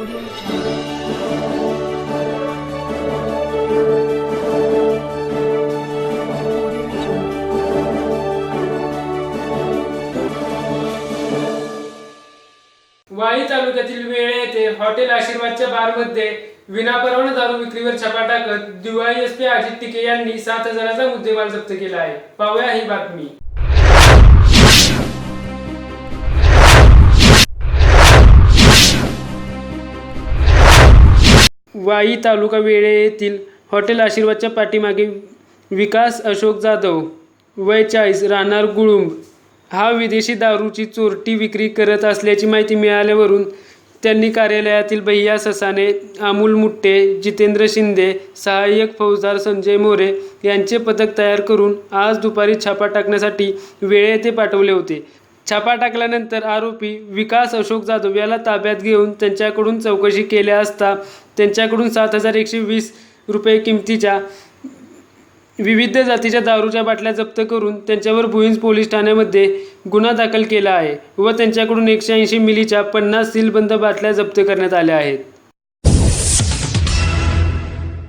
वाई तालुक्यातील वेळे येथे हॉटेल आशीर्वादच्या बारमध्ये विनापरवाना दारू विक्रीवर छापा टाकत दिवाळी एस पी अजित टिके यांनी सात हजाराचा मुद्देमाल जप्त केला आहे. पाहूया ही बातमी. वाई तालुका वेळे येथील हॉटेल आशीर्वादच्या पाठीमागे विकास अशोक जाधव वय चाळीस राहणार गुळुंब. हा विदेशी दारूची चोरटी विक्री करत असल्याची माहिती मिळाल्यावरून त्यांनी कार्यालयातील भैया ससाने अमोल मुट्टे जितेंद्र शिंदे सहाय्यक फौजदार संजय मोरे यांचे पथक तयार करून आज दुपारी छापा टाकण्यासाठी वेळे येथे पाठवले होते. छापा टाकल्यानंतर आरोपी विकास अशोक जाधव याला ताब्यात घेऊन त्यांच्याकडून चौकशी केल्या असता त्यांच्याकडून सात हजार एकशे वीस रुपये किमतीच्या विविध जातीच्या दारूच्या बाटल्या जप्त करून त्यांच्यावर भुईंज पोलीस ठाण्यामध्ये गुन्हा दाखल केला आहे व त्यांच्याकडून एकशे ऐंशी मिलीच्या पन्नास सीलबंद बाटल्या जप्त करण्यात आल्या आहेत.